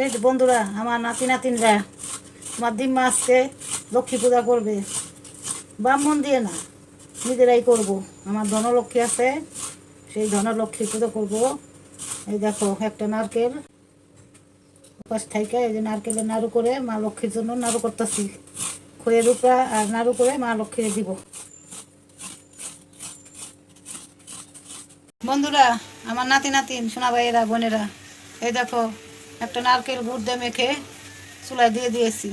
এই বন্ধুরা, আমার নাতি নাতিনরা আমার দিম্মা আজকে লক্ষ্মী পূজা করবে। ব্রাহ্মণ দিয়ে না, নিজেরাই করব। আমার ধনলক্ষ্মী আছে, সেই ধনলক্ষ্মী পুজো করব। এই দেখো, একটা নারকেল পাশ থেকে এই যে নারকেলের নাড়ু করে মা লক্ষ্মীর জন্য নাড়ু করতেছি। খয়ের উপরা আর নাড়ু করে মা লক্ষ্মীর দিব। বন্ধুরা, আমার নাতি নাতিন, সোনা ভাইয়েরা, বোনেরা, এই দেখো একটা নারকেল গুড় দিয়ে মেখে চুলায় দিয়ে দিয়েছি।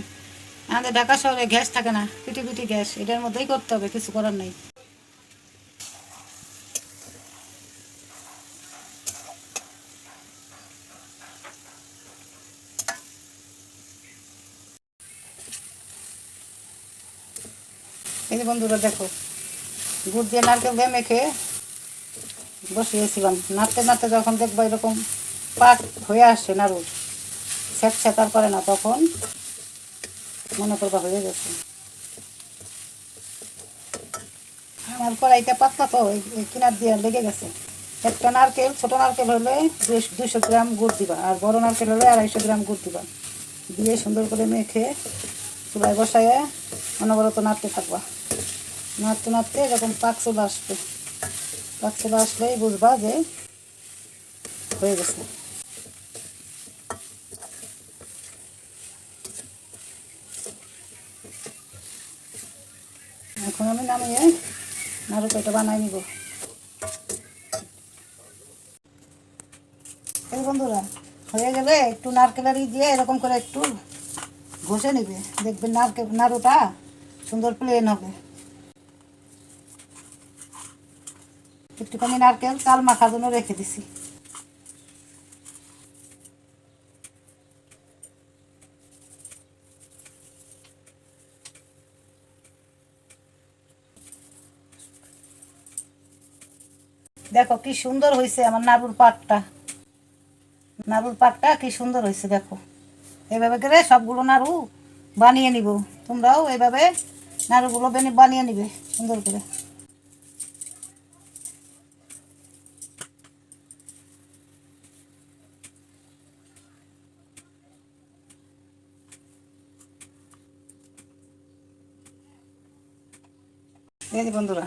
আমাদের ঢাকা শহরে গ্যাস থাকে না পিটি পিটি গ্যাস, এটার মধ্যেই করতে হবে, কিছু করার নেই। এই যে বন্ধুরা, দেখো, গুড় দিয়ে নারকেল দিয়ে মেখে বসিয়েছিলাম। নাড়তে নাড়তে যখন দেখব এরকম পাক হয়ে আসছে নাড়ু। স্যাঁত স্যাঁতার করে না, তখন মনে করবা হয়ে গেছে। আমার কড়াইটা পাতলা তো কিনার দিয়ে লেগে গেছে। একটা নারকেল, ছোট নারকেল হলে দুশো গ্রাম গুড় দিবা, আর বড় নারকেল হলে আড়াইশো গ্রাম গুড় দিবা। দিয়ে সুন্দর করে মেখে চুলায় বসায় অনবরত নাড়তে থাকবা। নাড়তে নাড়তে এরকম পাক আসবে। পাক আসলেই বুঝবা যে হয়ে গেছে। এখন আমি নামিয়ে নাড়ুটা বানাই নিব। বন্ধুরা, হয়ে গেলে একটু নারকেলের দিয়ে এরকম করে একটু ঘষে নিবে। দেখবেন নারকেল নাড়ুটা সুন্দর প্লেন হবে। একটুখানি নারকেল চাল মাখার জন্য রেখে দিছি। দেখো কি সুন্দর হয়েছে আমার নাড়ুর পাকটা নাড়ুর পাকটা কি সুন্দর হয়েছে দেখো। এভাবে করে সবগুলো নাড়ু বানিয়ে নিব। তোমরাও এভাবে নাড়ুগুলো বানি- বানিয়ে নিবে, সুন্দর করে। এই বন্ধুরা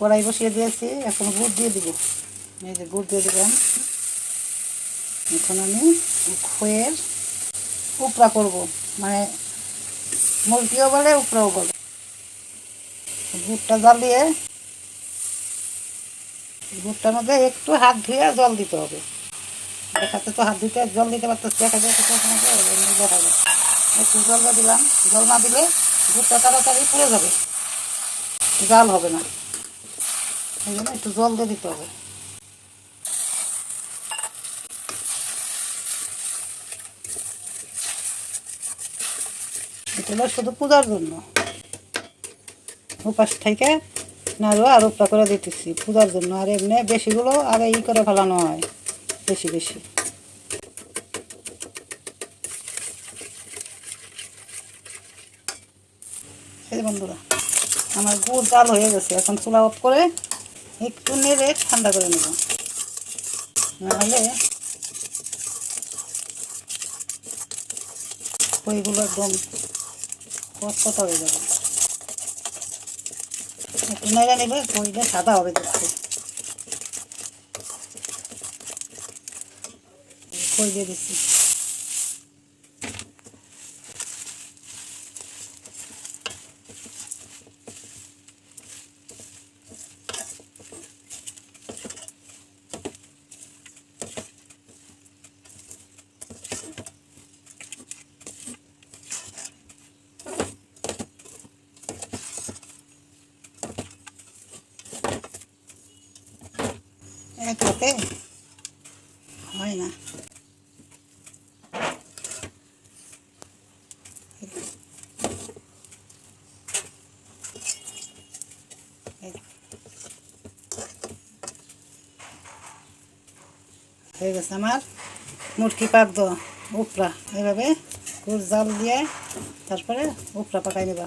কড়াই বসিয়ে দিয়েছি, এখন গুড় দিয়ে দিব। এই যে গুড় দিয়ে দিলাম। এখন আমি খয়ের উপরা করব মানে মুরগিও বলে উপরাও বলে। গুড়টা জল দিয়ে গুড়টার মধ্যে একটু হাত ধুয়ে জল দিতে হবে। দেখাতে তো হাত ধুতে, জল দিতে পারতেছি, দেখা যাচ্ছে দেখা যায় একটু জল দিলাম। জল না দিলে গুড়টা তাড়াতাড়ি পুড়ে যাবে। জাল হবে না। এই জন্য একটু জল দিয়ে দিতে হবে। শুধু পূজার জন্য। উপাস থেকে নাড়ু আর উপটা করে দিতেছি পূজার জন্য। আর এমনি বেশিগুলো আর ই করে ফেলানো হয়, বেশি বেশি। এই বন্ধুরা, আমার গুড় জাল হয়ে গেছে। এখন চুলা অফ করে একটু নেড়ে ঠান্ডা করে নেব। নাহলে ওইগুলো একদম কষ্ট হয়ে যাবে। একটু নেড়ে নেবে কইলে সাদা হবে দেখতে। কই দিয়ে দিচ্ছি। হাতে হয় না। হয়ে গেছে আমার। মুটকি পাক দেওয়া উপরা এভাবে গুড় জাল দিয়ে তারপরে উপরা পাকাই নেবা।